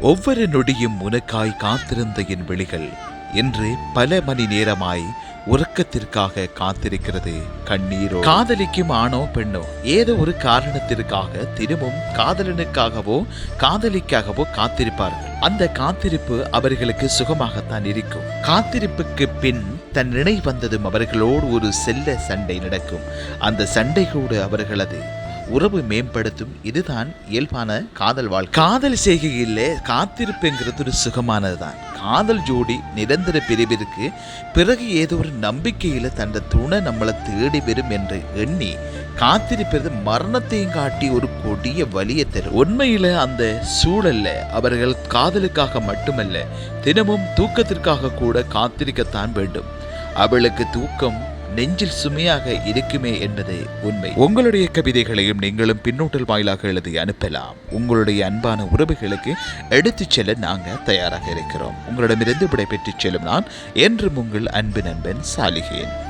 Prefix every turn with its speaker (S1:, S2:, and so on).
S1: ஒவ்வொரு நொடியும் உனக்காய் காத்திருந்த என் விழிகள் என்று பல மணி நேரமாய் உறக்கத்திற்காக காத்திருக்கிறது கண்ணீரோ. காதலிக்கும் ஆணோ பெண்ணோ ஏதோ ஒரு காரணத்திற்காக தினமும் காதலனுக்காகவோ காதலிக்காகவோ காத்திருப்பார்கள். அந்த காத்திருப்பு அவர்களுக்கு சுகமாகத்தான் இருக்கும். காத்திருப்புக்கு பின் தன் நினை வந்ததும் அவர்களோடு ஒரு செல்ல சண்டை நடக்கும். அந்த சண்டை கூட அவர்களது உறவு மேம்படுத்தும் இதுதான் இயல்பான காதல் வாழ்க்கை. காதல் செய்கையில் காத்திருப்புங்கிறது ஒரு சுகமானதுதான். காதல் ஜோடி நிரந்தர பிரிவிற்கு பிறகு ஏதோ ஒரு நம்பிக்கையில் தந்த துணை நம்மளை தேடி வரும் என்று எண்ணி காத்திருப்பது மரணத்தையும் காட்டி ஒரு கொடிய வலியை தரும். உண்மையில் அந்த சூழல்ல அவர்கள் காதலுக்காக மட்டுமல்ல தினமும் தூக்கத்திற்காக கூட காத்திருக்கத்தான் வேண்டும். அவளுக்கு தூக்கம் நெஞ்சில் சுமையாக இருக்குமே என்பது உண்மை. உங்களுடைய கவிதைகளையும் நீங்களும் பின்னூட்டல் வாயிலாக எழுதி அனுப்பலாம். உங்களுடைய அன்பான உறவுகளுக்கு எடுத்துச் செல்ல நாங்கள் தயாராக இருக்கிறோம். உங்களிடமிருந்து விடைபெற்றுச் செல்லும் நான் என்றும் உங்கள் அன்பு நண்பன் சாலிகேன்